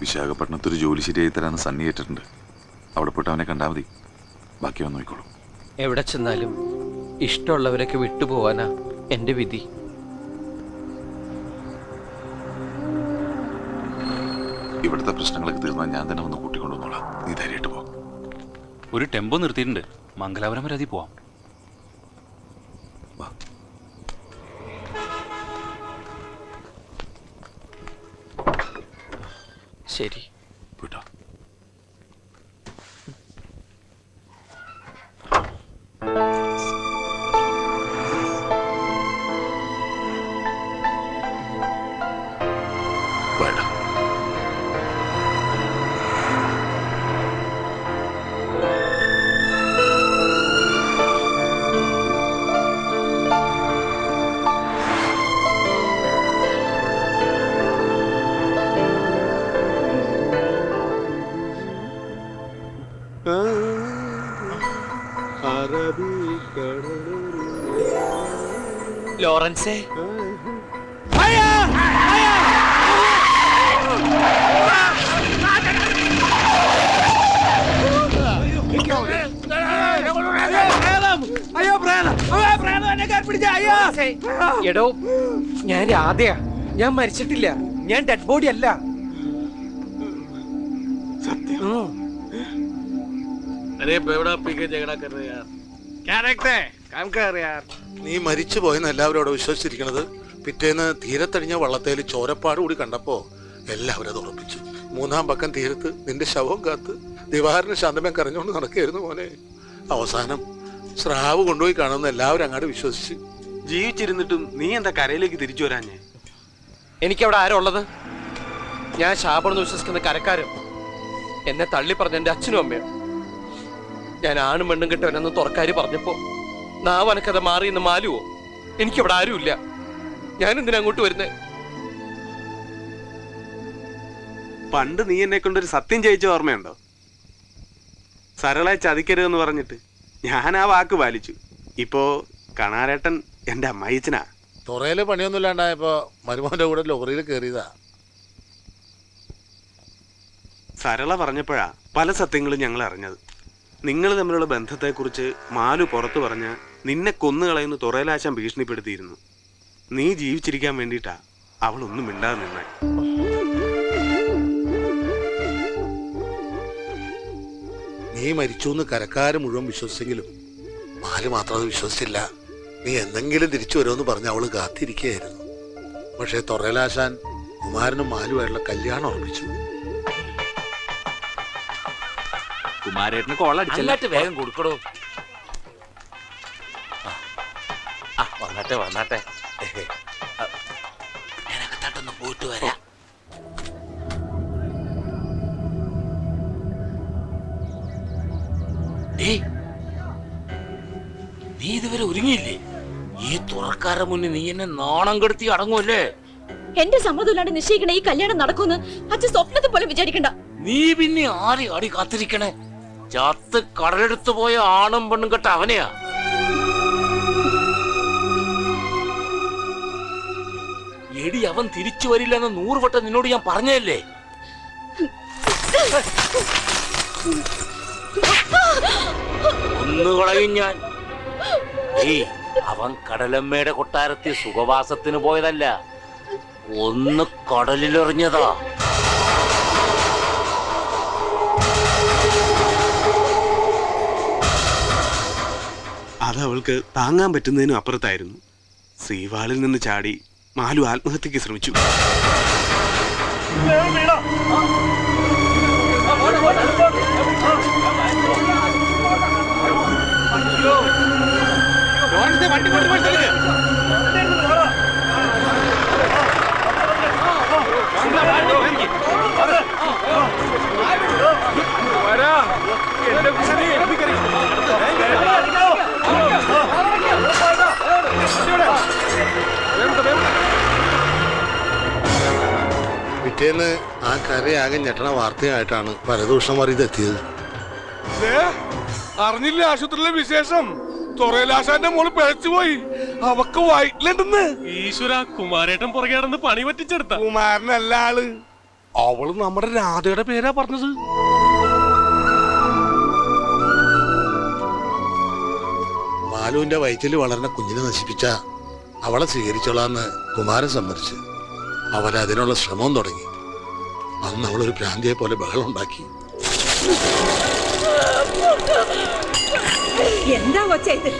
വിശാഖപട്ടണത്ത് ഒരു ജോലി ശരിയായി തരാന്ന് സണ്ണി ഏറ്റിട്ടുണ്ട് അവിടെ പോയിട്ട് അവനെ കണ്ടാൽ മതി. ബാക്കി അവൻ നോക്കിക്കോളും. എവിടെ ചെന്നാലും ഇഷ്ടമുള്ളവരൊക്കെ വിട്ടുപോവാനാ എന്റെ വിധി. ഇവിടുത്തെ പ്രശ്നങ്ങളൊക്കെ തീർന്നാൽ ഞാൻ തന്നെ വന്ന് കൂട്ടിക്കൊണ്ടുവന്നോളാം. നീ ധൈര്യമായിട്ട് പോ. ഒരു ടെമ്പോ നിർത്തിയിട്ടുണ്ട്. മംഗലാപുരം വരെ അതിൽ പോവാം. വാ. city. ലോറൻസേ എടോ ഞാൻ രാധയാ ഞാൻ മരിച്ചിട്ടില്ല ഞാൻ ഡെഡ് ബോഡി അല്ല ഉം. अरे बेवड़ा पी के झगड़ा कर रहे यार നീ മരിച്ചു പോയെന്ന് എല്ലാവരും അവിടെ വിശ്വസിച്ചിരിക്കണത് പിറ്റേന്ന് തീരത്തടിഞ്ഞ വള്ളത്തേൽ ചോരപ്പാട് കൂടി കണ്ടപ്പോ എല്ലാവരും അത് ഉറപ്പിച്ചു. മൂന്നാം പക്കം തീരത്ത് നിന്റെ ശവം കാത്ത് ദിവാറിന് ശാന്തമേ കരഞ്ഞുകൊണ്ട് നടക്കുകയായിരുന്നു മോനെ. അവസാനം സ്രാവ് കൊണ്ടുപോയി കാണുന്ന എല്ലാവരും അങ്ങോട്ട് വിശ്വസിച്ച്. ജീവിച്ചിരുന്നിട്ടും നീ എന്താ കരയിലേക്ക് തിരിച്ചു വരാഞ്ഞേ? എനിക്കവിടെ ആരുള്ളത് ഉള്ളത്? ഞാൻ ശാപമെന്ന് വിശ്വസിക്കുന്ന കരക്കാരും എന്നെ തള്ളി പറഞ്ഞ എന്റെ അച്ഛനും അമ്മയും. ഞാൻ ആണും പെണ്ണും കിട്ടവനെന്ന് തുറക്കാരി പറഞ്ഞപ്പോ നാവനക്കഥ മാറി എന്ന് മാലുവോ? എനിക്കവിടെ ആരുമില്ല. ഞാൻ എന്തിനാ അങ്ങോട്ട് വരുന്നേ? പണ്ട് നീ എന്നെ കൊണ്ടൊരു സത്യം ചെയ്യിച്ച ഓർമ്മയുണ്ടോ? സരളെ ചതിക്കരുതെന്ന് പറഞ്ഞിട്ട് ഞാൻ ആ വാക്ക് പാലിച്ചു. ഇപ്പോ കണാരേട്ടൻ എന്റെ അമ്മായിച്ചനാ. തുറയിൽ പണിയൊന്നും ഇല്ലാണ്ടായപ്പോ മരുമോന്റെ കൂടെ ലോറിയിൽ കയറിയതാ സരള പറഞ്ഞപ്പോഴാ പല സത്യങ്ങളും ഞങ്ങൾ അറിഞ്ഞത്. നിങ്ങൾ തമ്മിലുള്ള ബന്ധത്തെക്കുറിച്ച് മാലു പുറത്തു പറഞ്ഞ നിന്നെ കൊന്നുകളയുന്ന തുറയിലാശാൻ ഭീഷണിപ്പെടുത്തിയിരുന്നു. നീ ജീവിച്ചിരിക്കാൻ വേണ്ടിയിട്ടാ അവൾ ഒന്നും മിണ്ടാതെ നിന്നെ. നീ മരിച്ചു എന്ന് കരക്കാര് മുഴുവൻ വിശ്വസിച്ചെങ്കിലും മാൽ മാത്രം അത് വിശ്വസിച്ചില്ല. നീ എന്തെങ്കിലും തിരിച്ചു വരുമെന്ന് പറഞ്ഞ് അവൾ കാത്തിരിക്കുകയായിരുന്നു. പക്ഷേ തൊറയിലാശാൻ കുമാരനും മാലുമായിട്ടുള്ള കല്യാണം ഉറപ്പിച്ചു. കുമാരേട്ടന് കോളടിച്ചല്ല. അങ്ങോട്ട് വേഗം കൊടുക്കടോ. ആ, വന്നാട്ടെ വന്നാട്ടെ. ഞാനകത്താട്ടൊന്ന് പോയിട്ട് വരാം. നീ ഇതുവരെ ഒരുങ്ങിയില്ലേ? ഈ തുറക്കാരുടെ മുന്നിൽ നീ എന്നെ നാണം കെടുത്തി അടങ്ങുമല്ലേ എന്റെ സമ്മതമില്ലാണ്ട് നിശ്ചയിക്കണ ഈ കല്യാണം നടക്കുമെന്ന് അച്ഛൻ സ്വപ്നത്തെ പോലെ വിചാരിക്കണ്ട. നീ പിന്നെ ആരെ ആടി കാത്തിരിക്കണേ? ചത്ത് കടലെടുത്തു പോയ ആണും പെണ്ണും കെട്ട അവനെയാ. എടി അവൻ തിരിച്ചു വരില്ലെന്ന് നൂറ് വട്ടം നിന്നോട് ഞാൻ പറഞ്ഞല്ലേ ഒന്ന് ഞാൻ. ഏയ് അവൻ കടലമ്മയുടെ കൊട്ടാരത്തിൽ സുഖവാസത്തിന് പോയതല്ല ഒന്ന് കടലിലെറിഞ്ഞതാ. അവൾക്ക് താങ്ങാൻ പറ്റുന്നതിനും അപ്പുറത്തായിരുന്നു ശ്രീവാളിൽ നിന്ന് ചാടി മാലു ആത്മഹത്യക്ക് ശ്രമിച്ചു പിറ്റേന്ന് ആ കരയാകെ ഞെട്ടണ വാർത്തയായിട്ടാണ് പരദൂഷണമാർ ഇതെത്തിയത്. അറിഞ്ഞില്ല ആശുപത്രിയിലെ വിശേഷം? തൊറയിലാശാന്റെ മോൾ പിഴച്ചുപോയി അവക്ക് വയറ്റിലുണ്ടെന്ന്. ഈശ്വര കുമാരേട്ടൻ പുറകെ നടന്ന് പണി പറ്റിച്ചെടുത്ത. കുമാരനല്ല ആൾ. അവൾ നമ്മുടെ രാധയുടെ പേരാ പറഞ്ഞത്. ബാലുവിന്റെ വയറ്റിൽ വളർന്ന കുഞ്ഞിനെ നശിപ്പിച്ച അവളെ സ്വീകരിച്ചോളാന്ന് കുമാരൻ സമ്മതിച്ച്. അവരതിനുള്ള ശ്രമവും ശ്രമം തുടങ്ങി. അന്ന് അവളൊരു ഭ്രാന്തിയെ പോലെ ബഹളം ഉണ്ടാക്കി. എന്താ കൊച്ച ഇത്?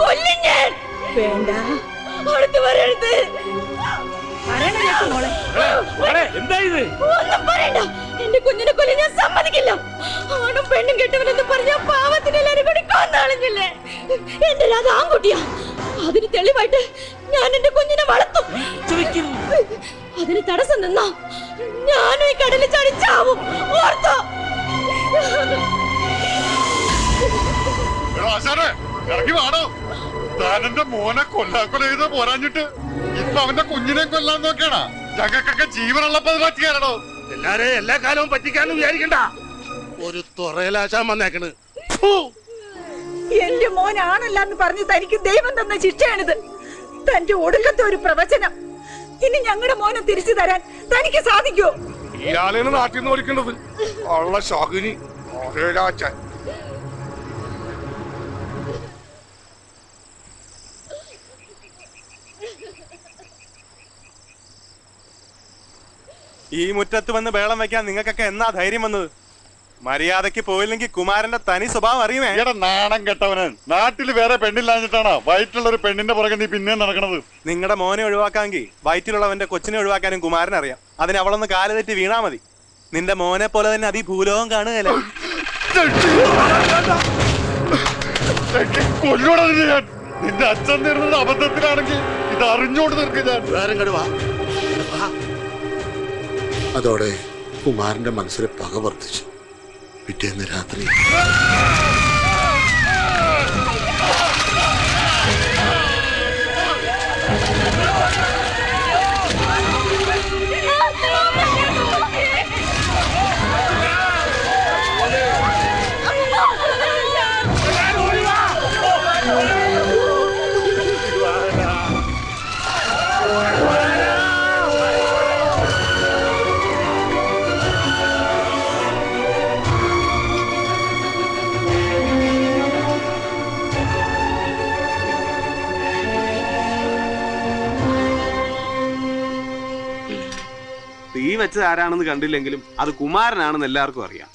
കൊല്ലും ഞാൻ. വേണ്ട. അടുത്ത് എന്റെ കുഞ്ഞിനെ കൊല്ലം ഞാൻ സമ്മതിക്കില്ല. ആണും പെണ്ണും കെട്ടവനെന്ന് പറഞ്ഞ പാവത്തിന് എല്ലാരും കൂടി കൊന്നാളിഞ്ഞില്ലേ? എന്റെ രാധ ആൺകുട്ടിയാ. അതിന് തെളിവായിട്ട് ഞാൻ എന്റെ കുഞ്ഞിനെ വളർത്തും. അതിന് തടസ്സം നിന്നാ? ഞാനും ഈ കടലിൽ ചാടി ചാവും. ഓർത്തോ? ഇറങ്ങി വാടോ. താനെന്റെ മോനെ കൊല്ലാക്കൊല ചെയ്ത് പോരാഞ്ഞിട്ട് ഇപ്പൊ അവന്റെ കുഞ്ഞിനെ കൊല്ലാൻ നോക്കിയാണോ? ഞങ്ങൾക്കൊക്കെ ജീവനുള്ളപ്പോ അത് പറ്റിയാലോ എല്ലാരെ എല്ലാ കാലവും പറ്റിക്കാന്ന് വിചാരിക്കണ്ട. ഒരു തുറയിലാശാൻ വന്നേക്കണ്. എന്റെ മോനാണല്ല എന്ന് പറഞ്ഞ് തനിക്ക് ദൈവം തന്ന ശിക്ഷയാണിത്. തന്റെ ഒടുക്കത്തെ ഒരു പ്രവചനം. ഇനി ഞങ്ങളുടെ മോനെ തിരിച്ചു തരാൻ തനിക്ക് സാധിക്കോ? ഇയാളെയാണ് നാട്ടിൽ നിന്ന് ഓടിക്കേണ്ടത്. ഉള്ള ശകുനി ഒരേരാച്ചൻ ഈ മുറ്റത്ത് വന്ന് ബേളം വെക്കാൻ നിങ്ങൾക്കൊക്കെ എന്നാ ധൈര്യം വന്നത്? മര്യാദയ്ക്ക് പോയില്ലെങ്കിൽ കുമാരന്റെ തനി സ്വഭാവം അറിയുമേ? എടാ നാണം കെട്ടവന്. നാട്ടിൽ വേറെ പെണ്ണില്ലാഞ്ഞിട്ടാണോ? വയറ്റിലുള്ള ഒരു പെണ്ണിന്റെ പുറകെ നീ പിന്നെ നടക്കണത്? നിങ്ങളുടെ മോനെ ഒഴിവാക്കാമെങ്കിൽ വയറ്റിലുള്ളവന്റെ കൊച്ചിനെ ഒഴിവാക്കാനും കുമാരൻ അറിയാം അതിന് അവളൊന്ന് കാൽ തെറ്റി വീണാ മതി. നിന്റെ മോനെ പോലെ തന്നെ അതി ഭൂലോകം കാണുകയല്ലേ നിന്നെ നിന്റെ അച്ഛൻ തീർന്നത് അബദ്ധത്തിലാണെങ്കിൽ ഇത് അറിഞ്ഞോണ്ട് നിൽക്കുക. അതോടെ കുമാരന്റെ മനസ്സിൽ പക വർദ്ധിച്ചു. പിറ്റേന്ന് രാത്രി. വെച്ചത് ആരാണെന്ന് കണ്ടില്ലെങ്കിലും അത് കുമാരനാണെന്ന് എല്ലാവർക്കും അറിയാം.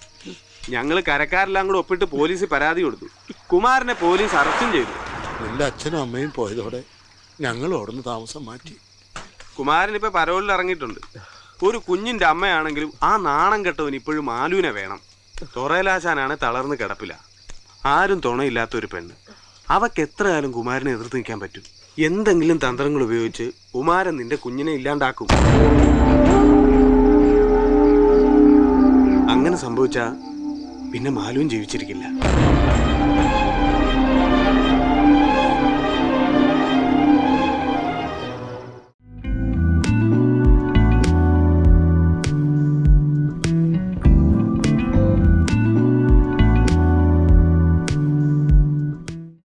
ഞങ്ങൾ കരക്കാരെല്ലാം കൂടെ ഒപ്പിട്ട് പോലീസ് പരാതി കൊടുത്തു. കുമാരനെ പോലീസ് അറസ്റ്റും ചെയ്തു. എന്റെ അച്ഛനും അമ്മയും പോയതോടെ ഞങ്ങൾ ഓടുന്ന താമസം മാറ്റി. കുമാരൻ ഇപ്പൊ പരോളിൽ ഇറങ്ങിയിട്ടുണ്ട്. ഒരു കുഞ്ഞിന്റെ അമ്മയാണെങ്കിലും ആ നാണം കെട്ടവൻ ഇപ്പോഴും ആലുവിനെ വേണം. തൊറയിലാശാനാണ് തളർന്ന് കിടപ്പില്ല ആരും തുണയില്ലാത്ത ഒരു പെണ്ണ്. അവക്ക് എത്ര കാലം കുമാരനെ എതിർത്ത് നിൽക്കാൻ പറ്റും? എന്തെങ്കിലും തന്ത്രങ്ങൾ ഉപയോഗിച്ച് കുമാരൻ നിന്റെ കുഞ്ഞിനെ ഇല്ലാണ്ടാക്കും. അങ്ങനെ സംഭവിച്ചാ പിന്നെ മാലുവും ജീവിച്ചിരിക്കില്ല.